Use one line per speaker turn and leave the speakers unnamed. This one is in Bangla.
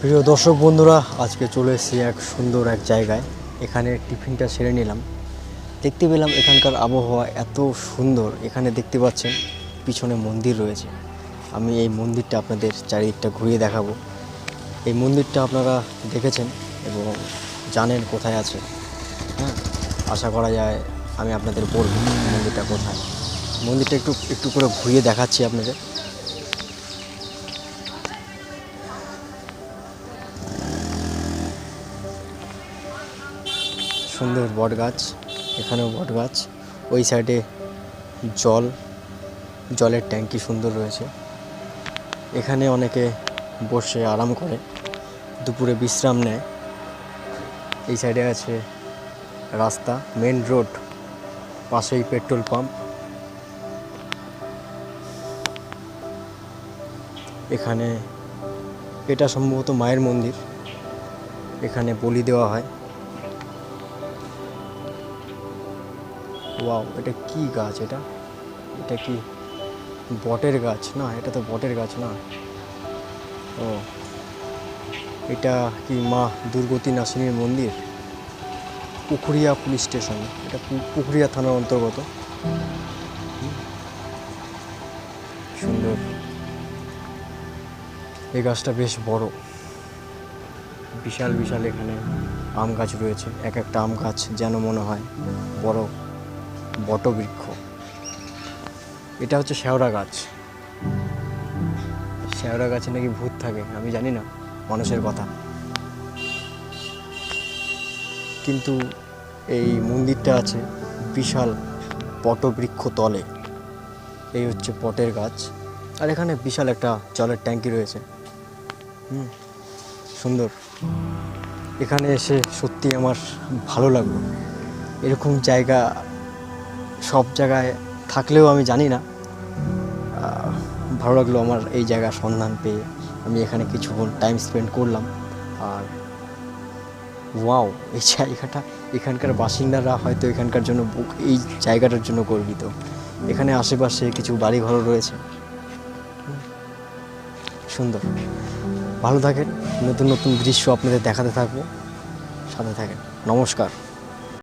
প্রিয় দর্শক বন্ধুরা, আজকে চলে এসেছি এক সুন্দর এক জায়গায়। এখানে টিফিনটা সেরে নিলাম। দেখতে পেলাম এখানকার আবহাওয়া এত সুন্দর। এখানে দেখতে পাচ্ছেন পিছনে মন্দির রয়েছে। আমি এই মন্দিরটা আপনাদের চারিদিকটা ঘুরিয়ে দেখাবো। এই মন্দিরটা আপনারা দেখেছেন এবং জানেন কোথায় আছে। হ্যাঁ আশা করা যায় আমি আপনাদের বলব মন্দিরটা কোথায়। মন্দিরটা একটু একটু করে ঘুরিয়ে দেখাচ্ছি আপনাদের। সুন্দর বট গাছ, এখানেও বট গাছ। ওই সাইডে জল, জলের ট্যাঙ্কি সুন্দর রয়েছে। এখানে অনেকে বসে আরাম করে, দুপুরে বিশ্রাম নেয়। এই সাইডে আছে রাস্তা মেন রোড পাশেই পেট্রোল পাম্প এখানে এটা সম্ভবত মায়ের মন্দির। এখানে বলি দেওয়া হয়। ওয়াও এটা কি গাছ এটা? এটা কি বটের গাছ? না, এটা তো বটের গাছ না। ও, এটা কি মা দুর্গতি নাসিনীর মন্দির? পুকুরিয়া পুলিশ স্টেশন, এটা পুকুরিয়া থানার অন্তর্গত। সুন্দর। এই গাছটা বেশ বড়। বিশাল বিশাল এখানে আম গাছ রয়েছে। এক একটা আম গাছ যেন মনে হয় বড়। বটবৃক্ষ। এটা হচ্ছে শেওড়া গাছ। শেওড়া গাছে নাকি ভূত থাকে, আমি জানি না, মানুষের কথা। কিন্তু এই মন্দিরটা আছে বিশাল বটবৃক্ষ তলে। এই হচ্ছে পটের গাছ। আর এখানে বিশাল একটা জলের ট্যাঙ্কি রয়েছে। হুম, সুন্দর। এখানে এসে সত্যি আমার ভালো লাগল। এরকম জায়গা সব জায়গায় থাকলেও আমি জানি না। ভালো লাগল আমার এই জায়গার সন্ধান পেয়ে। আমি এখানে কিছুক্ষণ টাইম স্পেন্ড করলাম। আর ওয়াও এই জায়গাটা, এখানকার বাসিন্দারা হয়তো এখানকার জন্য এই জায়গাটার জন্য গর্বিত। এখানে আশেপাশে কিছু বাড়িঘরও রয়েছে। সুন্দর। ভালো থাকেন। নতুন নতুন দৃশ্য আপনাদের দেখাতে থাকব। সাথে থাকেন। নমস্কার।